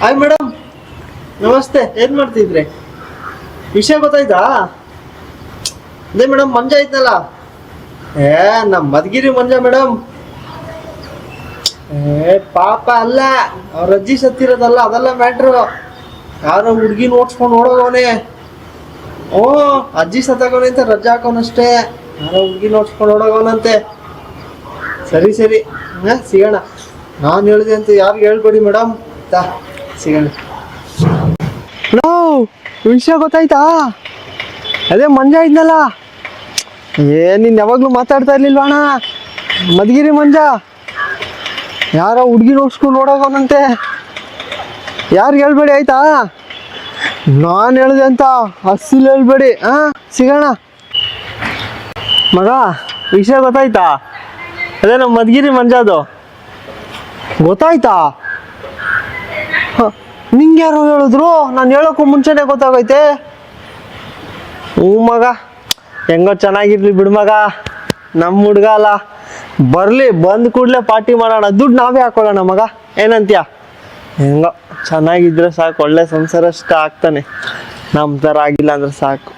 Hi madam ನಮಸ್ತೆ. ಏನ್ ಮಾಡ್ತಿದ್ರಿ? ವಿಷಯ ಗೊತ್ತಾಯ್ತಾ? ಅದೇ ಮೇಡಮ್ ಮಂಜ ಇದ್ನಲ್ಲ. ಏ ನಮ್ಮ ಮದ್ಗಿರಿ ಮಂಜ ಮೇಡಮ್ ಏ, ಪಾಪ ಅಲ್ಲ. ಅವ್ರ ಅಜ್ಜಿ ಸತ್ತಿರೋದಲ್ಲ ಅದೆಲ್ಲ ಮ್ಯಾಟ್ರು ಯಾರೋ ಹುಡ್ಗಿ ನೋಡ್ಸ್ಕೊಂಡು ನೋಡೋಗವನೆ. ಓ ಅಜ್ಜಿ ಸತ್ತಾಗವನೆ ಅಂತ ರಜಾ ಹಾಕೋನಷ್ಟೇ. ಯಾರೋ ಹುಡ್ಗಿ ನೋಡ್ಸ್ಕೊಂಡು ನೋಡೋಗವನಂತೆ. ಸರಿ ಸರಿ. ಸಿಗೋಣ. ನಾನು ಹೇಳಿದೆ ಅಂತ ಯಾರಿಗೆ ಹೇಳ್ಬೇಡಿ ಮೇಡಮ್ ತಾ. ಸಿಗೋಣ ಹಲೋ ವಿಷಯ ಗೊತ್ತಾಯ್ತಾ? ಅದೇ ಮಂಜ ಇದ್ನಲ್ಲ. ಏ ನೀನು ಯಾವಾಗಲೂ ಮಾತಾಡ್ತಾ ಇರ್ಲಿಲ್ವಾ ಅಣ್ಣ? ಮದ್ಗಿರಿ ಮಂಜ? ಯಾರೋ ಹುಡುಗಿ ನೋಡ್ಸ್ಕೊಂಡು ನೋಡೋಗವನಂತೆ ಯಾರು ಹೇಳ್ಬೇಡಿ ಆಯ್ತಾ? ನಾನು ಹೇಳಿದೆ ಅಂತ ಹಸಿಲ್ ಹೇಳ್ಬೇಡಿ ಹಾಂ ಸಿಗೋಣ. ಮಗ ವಿಷಯ ಗೊತ್ತಾಯ್ತಾ? ಅದೇ ನಮ್ಮ ಮದ್ಗಿರಿ ಮಂಜಾದು. ಗೊತ್ತಾಯ್ತಾ? ಹ, ನಿಂಗೆ ಯಾರೋ ಹೇಳಿದ್ರು? ನಾನು ಹೇಳೋಕ್ಕೂ ಮುಂಚೆನೆ ಗೊತ್ತಾಗೈತೆ. ಹ್ಞೂ ಮಗ, ಹೆಂಗೋ ಚೆನ್ನಾಗಿರ್ಲಿ ಬಿಡು ಮಗ. ನಮ್ಮ ಹುಡ್ಗ ಅಲ್ಲ. ಬರಲಿ, ಬಂದ ಕೂಡಲೇ ಪಾರ್ಟಿ ಮಾಡೋಣ. ದುಡ್ಡು ನಾವೇ ಹಾಕೊಳ್ಳೋಣ ಮಗ. ಏನಂತೀಯ? ಹೆಂಗೋ, ಚೆನ್ನಾಗಿದ್ರೆ ಸಾಕು. ಒಳ್ಳೆ ಸಂಸಾರ ಅಷ್ಟ ಆಗ್ತಾನೆ. ನಮ್ಮ ಥರ ಆಗಿಲ್ಲ ಅಂದ್ರೆ ಸಾಕು.